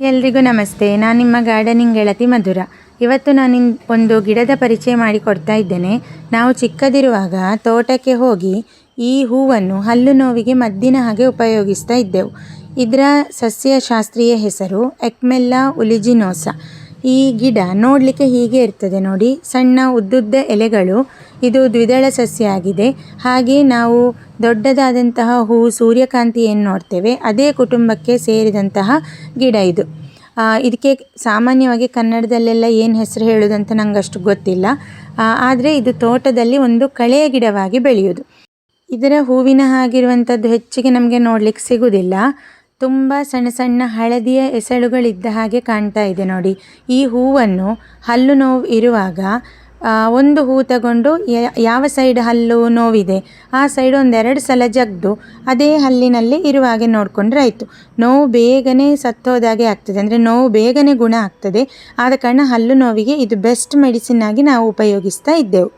ಎಲ್ರಿಗೂ ನಮಸ್ತೆ. ನಾನು ನಿಮ್ಮ ಗಾರ್ಡನಿಂಗ್ ಗೆಳತಿ ಮಧುರ. ಇವತ್ತು ನಾನು ಒಂದು ಗಿಡದ ಪರಿಚಯ ಮಾಡಿಕೊಡ್ತಾ ಇದ್ದೇನೆ. ನಾವು ಚಿಕ್ಕದಿರುವಾಗ ತೋಟಕ್ಕೆ ಹೋಗಿ ಈ ಹೂವನ್ನು ಹಲ್ಲು ನೋವಿಗೆ ಮದ್ದಿನ ಹಾಗೆ ಉಪಯೋಗಿಸ್ತಾ ಇದ್ದೆವು. ಇದರ ಸಸ್ಯಶಾಸ್ತ್ರೀಯ ಹೆಸರು ಎಕ್ಮೆಲ್ಲಾ ಉಲಿಜಿನೋಸ. ಈ ಗಿಡ ನೋಡಲಿಕ್ಕೆ ಹೀಗೆ ಇರ್ತದೆ ನೋಡಿ. ಸಣ್ಣ ಉದ್ದುದ್ದ ಎಲೆಗಳು. ಇದು ದ್ವಿದಳ ಸಸ್ಯ ಆಗಿದೆ ಹಾಗೆ ನಾವು ದೊಡ್ಡದಾದಂತಹ ಹೂ ಸೂರ್ಯಕಾಂತಿ ಏನು ನೋಡ್ತೇವೆ, ಅದೇ ಕುಟುಂಬಕ್ಕೆ ಸೇರಿದಂತಹ ಗಿಡ ಇದು. ಇದಕ್ಕೆ ಸಾಮಾನ್ಯವಾಗಿ ಕನ್ನಡದಲ್ಲೆಲ್ಲ ಏನು ಹೆಸರು ಹೇಳೋದಂತ ನಂಗೆ ಅಷ್ಟು ಗೊತ್ತಿಲ್ಲ ಆದರೆ ಇದು ತೋಟದಲ್ಲಿ ಒಂದು ಕಳೆಯ ಗಿಡವಾಗಿ ಬೆಳೆಯೋದು ಇದರ ಹೂವಿನ ಹಾಗಿರುವಂಥದ್ದು ಹೆಚ್ಚಿಗೆ ನಮಗೆ ನೋಡಲಿಕ್ಕೆ ಸಿಗುವುದಿಲ್ಲ ತುಂಬ ಸಣ್ಣ ಸಣ್ಣ ಹಳದಿಯ ಎಸಳುಗಳಿದ್ದ ಹಾಗೆ ಕಾಣ್ತಾ ಇದೆ ನೋಡಿ. ಈ ಹೂವನ್ನು ಹಲ್ಲು ನೋವು ಇರುವಾಗ ಒಂದು ಹೂ ತಗೊಂಡು ಯಾವ ಸೈಡ್ ಹಲ್ಲು ನೋವಿದೆ? ಆ ಸೈಡ್ ಒಂದೆರಡು ಸಲ ಜಗ್ದು ಅದೇ ಹಲ್ಲಿನಲ್ಲಿ ಇರುವ ಹಾಗೆ ನೋಡಿಕೊಂಡ್ರೆ ಆಯಿತು. ನೋವು ಬೇಗನೆ ಸತ್ತೋದಾಗೆ ಆಗ್ತದೆ. ಅಂದರೆ ನೋವು ಬೇಗನೆ ಗುಣ ಆಗ್ತದೆ. ಆದ ಕಾರಣ ಹಲ್ಲು ನೋವಿಗೆ ಇದು ಬೆಸ್ಟ್ ಮೆಡಿಸಿನ್ ಆಗಿ ನಾವು ಉಪಯೋಗಿಸ್ತಾ ಇದ್ದೆವು.